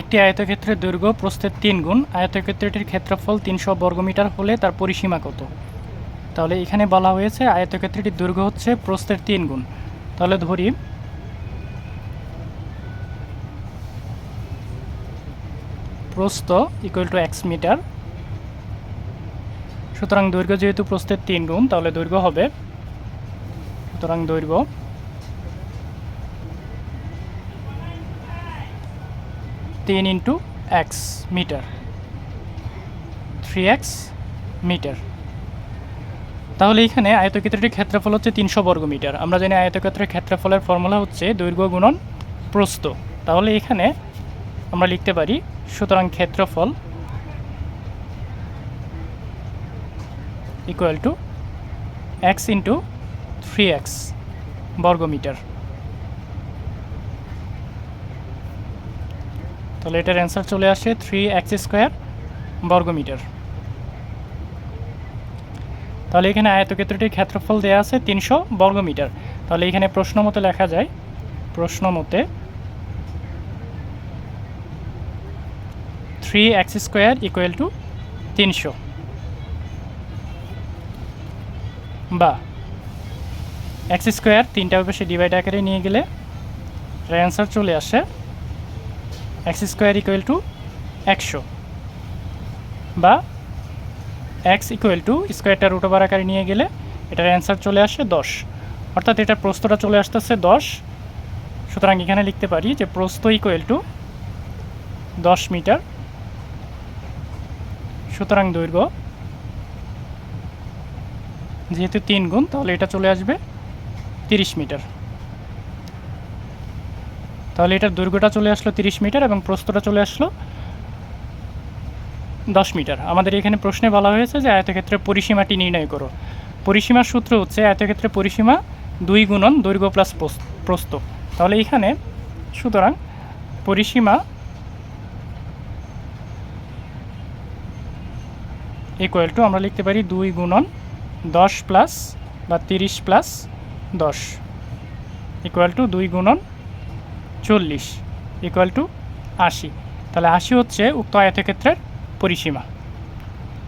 একটি আয়তক্ষেত্রের দৈর্ঘ্য প্রস্থের তিন গুণ, আয়তক্ষেত্রটির ক্ষেত্রফল তিনশো বর্গমিটার হলে তার পরিসীমা কত? তাহলে এখানে বলা হয়েছে আয়তক্ষেত্রটির দৈর্ঘ্য হচ্ছে প্রস্থের তিন গুণ। তাহলে ধরি। প্রস্থ ইকুয়াল টু এক্স মিটার সুতরাং দৈর্ঘ্য যেহেতু প্রস্থের তিন গুণ, তাহলে দৈর্ঘ্য হবে। সুতরাং দৈর্ঘ্য তিন into x metre, three x metre. তাহলে এখানে আয়তক্ষেত্রটির ক্ষেত্রফল হচ্ছে তিনশো বর্গ মিটার। আমরা জানি আয়তক্ষেত্রের ক্ষেত্রফলের ফর্মুলা হচ্ছে দৈর্ঘ্য গুণন প্রস্থ। তাহলে এখানে আমরা লিখতে পারি, সুতরাং ক্ষেত্রফল equal to x into three x বর্গমিটার তাহলে এটার অ্যান্সার চলে আসে থ্রি এক্স স্কোয়ার বর্গমিটার। তাহলে এখানে আয়তক্ষেত্রটির ক্ষেত্রফল দেওয়া আছে তিনশো বর্গমিটার। তাহলে এখানে প্রশ্ন মতে লেখা যায়, প্রশ্ন মতে three x square equal to তিনশো। বা এক্স স্কোয়ার তিনটা অভ্যাসে ডিভাইড আকারে নিয়ে গেলে অ্যান্সার চলে আসে এক্স স্কোয়ার ইকুয়াল টু একশো বা এক্স ইকুয়াল টু স্কোয়ারটা রুট ওভার আকারে নিয়ে গেলে এটার অ্যান্সার চলে আসে দশ। অর্থাৎ এটার প্রস্তটা চলে আসতেছে দশ। সুতরাং এখানে লিখতে পারি যে প্রস্থ ইকুয়াল টু দশ মিটার। সুতরাং দৈর্ঘ্য যেহেতু তিন গুণ, তাহলে এটা চলে আসবে তিরিশ মিটার। তাহলে এটার দৈর্ঘ্যটা চলে আসলো তিরিশ মিটার এবং প্রস্তটা চলে আসলো দশ মিটার। আমাদের এখানে প্রশ্নে বলা হয়েছে যে আয়তক্ষেত্রের পরিসীমাটি নির্ণয় করো। পরিসীমার সূত্র হচ্ছে আয়তক্ষেত্রের পরিসীমা দুই গুণন দৈর্ঘ্য প্লাস প্রস্ত তাহলে এখানে সুতরাং পরিসীমা ইকুয়াল টু আমরা লিখতে পারি দুই গুণন দশ প্লাস বা তিরিশ প্লাস দশ। ইকুয়াল টু দুই গুণন চল্লিশ ইকুয়াল টু আশি। তাহলে আশি হচ্ছে উক্ত আয়তক্ষেত্রের পরিসীমা।